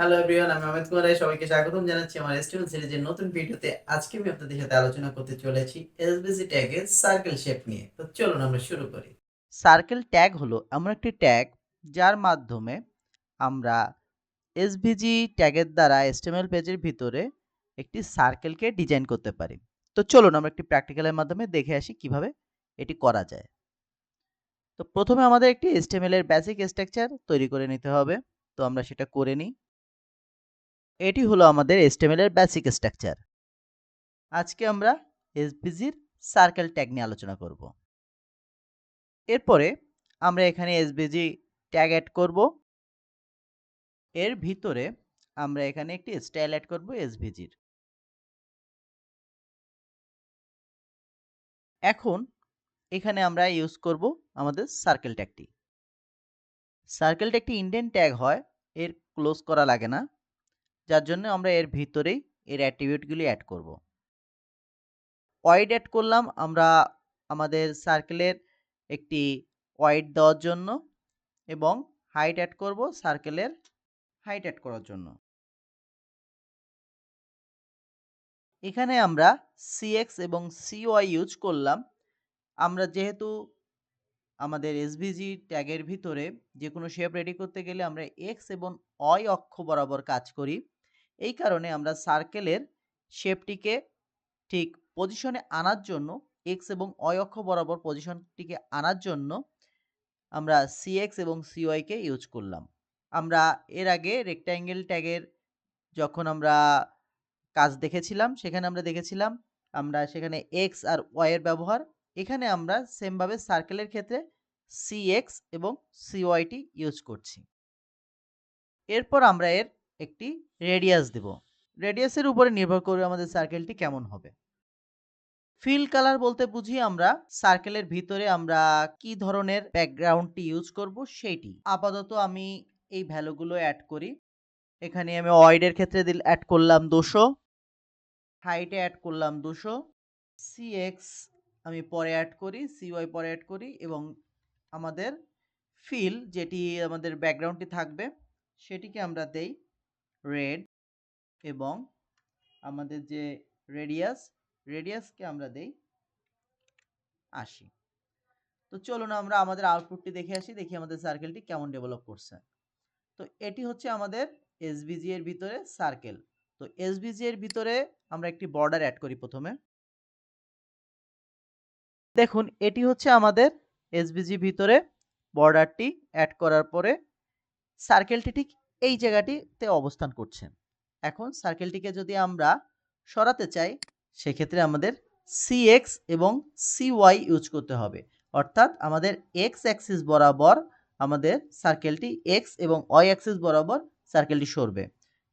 Hello everyone আমি অমিত কুমার সবাইকে স্বাগতম জানাচ্ছি আমার এসটিএল সিরিজের নতুন ভিডিওতে। আজকে আমি আপনাদের সাথে আলোচনা করতে চলেছি এসবিসি ট্যাগের সার্কেল শেপ নিয়ে। তো চলুন আমরা শুরু করি। সার্কেল ট্যাগ হলো এমন একটি ট্যাগ যার মাধ্যমে আমরা এসভিজি ট্যাগের দ্বারা এসটিএমএল পেজের ভিতরে একটি সার্কেলকে ডিজাইন করতে পারি। তো চলুন আমরা একটি প্র্যাকটিক্যালের মাধ্যমে দেখে আসি কীভাবে এটি করা যায়। তো প্রথমে আমাদের একটি এসটিএমএল এর বেসিক স্ট্রাকচার তৈরি করে নিতে হবে। তো আমরা সেটা করে নিই। এটি হলো আমাদের এসটিএমএল এর বেসিক স্ট্রাকচার আজকে আমরা এসভিজির সার্কেল ট্যাগ নিয়ে আলোচনা করব। এরপরে আমরা এখানে এসভিজি ট্যাগ অ্যাড করব। এর ভিতরে আমরা এখানে একটি স্টাইল অ্যাড করব এসভিজির এখন এখানে আমরা ইউজ করব আমাদের সার্কেল ট্যাগটি সার্কেল ট্যাগটি ইন্ডিয়ান ট্যাগ হয়, এর ক্লোজ করা লাগে না। যার জন্য আমরা এর ভিতরেই এর অ্যাট্রিবিউটগুলি অ্যাড করব। ওয়াইড অ্যাড করলাম, আমরা আমাদের সার্কেলের একটি ওয়াইড দেওয়ার জন্য এবং হাইট অ্যাড করব সার্কেলের হাইট অ্যাড করার জন্য। এখানে আমরা সিএক্স এবং সিওয়াই ইউজ করলাম। আমরা যেহেতু আমাদের এসভিজি ট্যাগের ভিতরে যে কোনো শেপ রেডি করতে গেলে আমরা এক্স এবং অয় অক্ষ বরাবর কাজ করি। এই কারণে আমরা সার্কেলের শেপটিকে ঠিক পজিশনে আনার জন্য এক্স এবং অয় অক্ষ বরাবর পজিশনটিকে আনার জন্য আমরা সিএক্স এবং সিওয়াইকে ইউজ করলাম। আমরা এর আগে রেক্ট্যাঙ্গেল ট্যাগের যখন আমরা কাজ দেখেছিলাম, সেখানে আমরা দেখেছিলাম, আমরা সেখানে এক্স আর ওয়াইয়ের ব্যবহার এখানে আমরা সেমভাবে সার্কেলের ক্ষেত্রে সি এক্স এবং সিওয়াইটি ইউজ করছি। এরপর আমরা এর একটি রেডিয়াস দেব। রেডিয়াসের উপরে নির্ভর করে আমাদের সার্কেলটি কেমন হবে। ফিল কালার বলতে বুঝি আমরা সার্কেলের ভিতরে আমরা কি ধরনের ব্যাকগ্রাউন্ডটি ইউজ করব সেইটি। আপাতত আমি এই ভ্যালুগুলো অ্যাড করি। এখানে আমি ওয়াইডের ক্ষেত্রে দিল অ্যাড করলাম দুশো। হাইটে অ্যাড করলাম দুশো। সিএক্স আমি পরে অ্যাড করি সিওয়াই পরে অ্যাড করি এবং আমাদের ফিল যেটি আমাদের ব্যাকগ্রাউন্ডটি থাকবে, সেটিকে আমরা দেই রেড এবং আমাদের যে রেডিয়াস রেডিয়াসকে আমরা দেই আশি। তো চলুন আমরা আমাদের আউটপুটটি দেখে আসি, দেখি আমাদের সার্কেলটি কেমন ডেভেলপ করছে। তো এটি হচ্ছে আমাদের এসবিজি এর ভিতরে সার্কেল তো এসবিজি এর ভিতরে আমরা একটি বর্ডার অ্যাড করি প্রথমে। দেখুন, এটি হচ্ছে আমাদের এসবিজি ভিতরে বর্ডারটি অ্যাড করার পরে সার্কেলটি ঠিক এই জায়গাটিতে অবস্থান করছে। এখন সার্কেলটিকে যদি আমরা সরাতে চাই, সেক্ষেত্রে আমাদের সিএক্স এবং সিওয়াই ইউজ করতে হবে। অর্থাৎ আমাদের এক্স অ্যাক্সিস বরাবর আমাদের সার্কেলটি এক্স এবং ওয়াই অ্যাক্সিস বরাবর সার্কেলটি সরবে।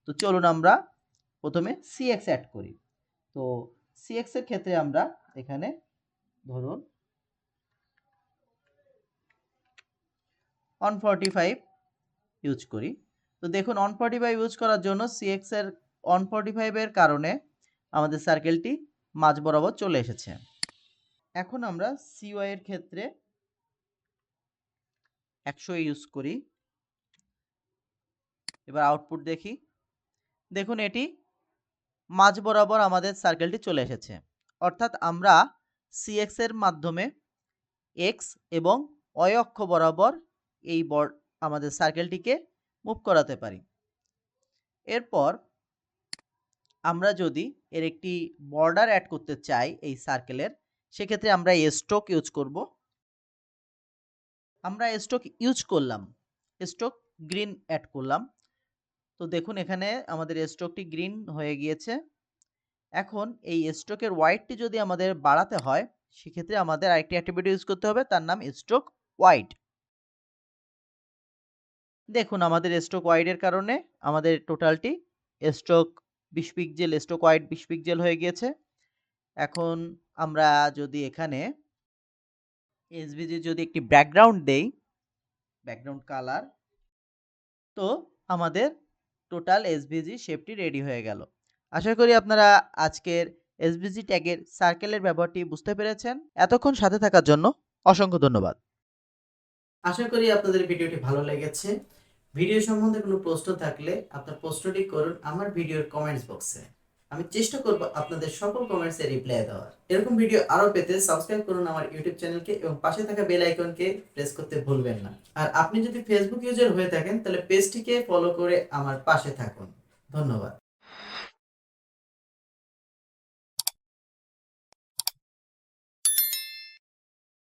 তো চলুন আমরা প্রথমে সিএক্স অ্যাড করি। তো সিএক্স এর ক্ষেত্রে আমরা এখানে ধরুন ওয়ান ফর্টি ফাইভ ইউজ করি। তো দেখুন ওয়ান ফর্টি ফাইভ ইউজ করার জন্য সিএক্স এর ওয়ান ফর্টি ফাইভের কারণে আমাদের সার্কেলটি মাঝ বরাবর চলে এসেছে। এখন আমরা সিওয়াই এর ক্ষেত্রে একশো ইউজ করি। এবার আউটপুট দেখি। দেখুন, এটি মাঝ বরাবর আমাদের সার্কেলটি চলে এসেছে। অর্থাৎ আমরা সিএক্স এর মাধ্যমে এক্স এবং অয় অক্ষ বরাবর এই বর আমাদের সার্কেলটিকে মুভ করাতে পারি। এরপর আমরা যদি এর একটি বর্ডার অ্যাড করতে চাই এই সার্কেলের সেক্ষেত্রে আমরা স্ট্রোক ইউজ করব। আমরা স্ট্রোক ইউজ করলাম স্ট্রোক গ্রিন অ্যাড করলাম। তো দেখুন এখানে আমাদের স্ট্রোকটি গ্রিন হয়ে গিয়েছে। এখন এই স্ট্রোকের ওয়াইডটি যদি আমাদের বাড়াতে হয়, সেক্ষেত্রে আমাদের আরেকটি অ্যাক্টিভিটি ইউজ করতে হবে, তার নাম স্ট্রোক ওয়াইড দেখুন, আমাদের স্ট্রোক ওয়াইডের কারণে আমাদের টোটালটি স্ট্রোক বিশ পিকজেল স্ট্রোক ওয়াইড বিশ পিকজেল হয়ে গিয়েছে। এখন আমরা যদি এখানে এসবিজি যদি একটি ব্যাকগ্রাউন্ড দেই ব্যাকগ্রাউন্ড কালার তো আমাদের টোটাল এসবিজি শেপটি রেডি হয়ে গেল। আশা করি আপনারা আজকের এসবিজি ট্যাগের সার্কেলের ব্যবহারটি বুঝতে পেরেছেন। এতক্ষণ সাথে থাকার জন্য অসংখ্য ধন্যবাদ। আশা করি আপনাদের ভিডিওটি ভালো লেগেছে। ভিডিও সম্বন্ধে কোনো প্রশ্ন থাকলে আপনার প্রশ্নটি করুন আমার ভিডিওর কমেন্টস বক্সে আমি চেষ্টা করব আপনাদের সকল কমেন্টসে রিপ্লাই দেওয়ার। এরকম ভিডিও আরও পেতে সাবস্ক্রাইব করুন আমার ইউটিউব চ্যানেলকে এবং পাশে থাকা বেল আইকনকে প্রেস করতে ভুলবেন না। আর আপনি যদি ফেসবুক ইউজার হয়ে থাকেন, তাহলে পেজটিকে ফলো করে আমার পাশে থাকুন। ধন্যবাদ।